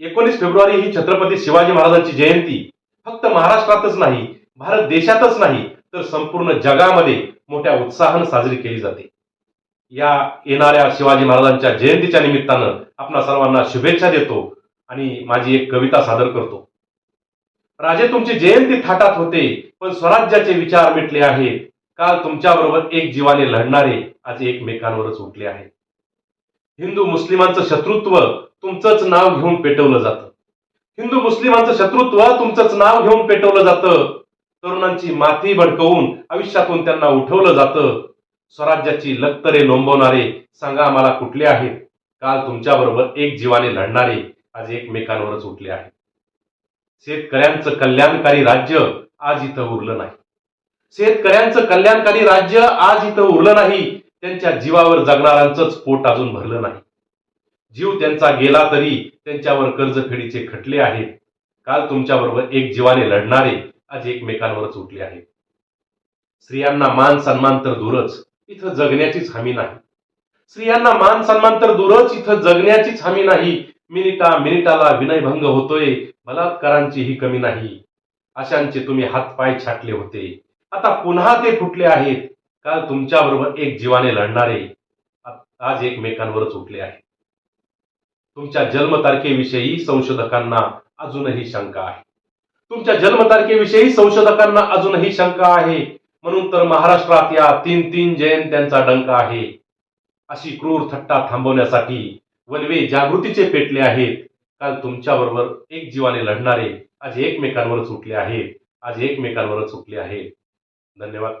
एकोणीस फेब्रुवारी ही छत्रपती शिवाजी महाराजांची जयंती. फक्त महाराष्ट्रातच नाही भारत देशातच नाही तर संपूर्ण जगामध्ये मोठ्या उत्साहानं साजरी केली जाते. या येणाऱ्या शिवाजी महाराजांच्या जयंतीच्या निमित्तानं आपणा सर्वांना शुभेच्छा देतो आणि माझी एक कविता सादर करतो. राजे तुमची जयंती थाटात होते पण स्वराज्याचे विचार मिटले आहेत. काल तुमच्याबरोबर एक जीवाने लढणारे आज एकमेकांवरच उठले आहेत. हिंदू मुस्लिमांचं शत्रुत्व तुमचंच नाव घेऊन पेटवलं जातं. हिंदू मुस्लिमांचं शत्रुत्व तुमचंच नाव घेऊन पेटवलं जातं. तरुणांची माथी भडकवून आयुष्यातून त्यांना उठवलं जातं. स्वराज्याची लक्तरे लोंबवणारे सांगा आम्हाला कुठले आहेत? काल तुमच्याबरोबर एक जीवाने लढणारे आज एकमेकांवरच उठले आहेत. शेतकऱ्यांचं कल्याणकारी राज्य आज इथं उरलं नाही. शेतकऱ्यांचं कल्याणकारी राज्य आज इथं उरलं नाही. त्यांच्या जीवावर जगणाऱ्यांचंच पोट अजून भरलं नाही. जीव त्यांचा गेला तरी त्यांच्यावर कर्जफेडीचे खटले आहेत. काल तुमच्याबरोबर एक जीवाने लढणारे आज एकमेकांवरच उठले आहेत. स्त्रियांना मान सन्मान तर दूरच इथं जगण्याचीच हमी नाही. स्त्रियांना मान सन्मान तर दूरच इथं जगण्याचीच हमी नाही. मिनिटा मिनिटाला विनयभंग होतोय बलात्कारांची ही कमी नाही. अशांचे तुम्ही हातपाय छाटले होते. आता पुन्हा ते फुटले आहेत. काल तुमच्याबरोबर एक जीवाने लढणारे आज एकमेकांवरच उठले आहेत. तुमच्या जन्मतारखेविषयी संशोधकांना अजूनही शंका आहे. तुमच्या जन्मतारखेविषयी संशोधकांना अजूनही शंका आहे. म्हणून तर महाराष्ट्रात या तीन तीन जयंत्यांचा डंका आहे. अशी क्रूर थट्टा थांबवण्यासाठी वनवे जागृतीचे पेटले आहेत. काल तुमच्याबरोबर एक जीवाने लढणारे आज एकमेकांवरच उठले आहेत. आज एकमेकांवरच उठले आहेत. धन्यवाद.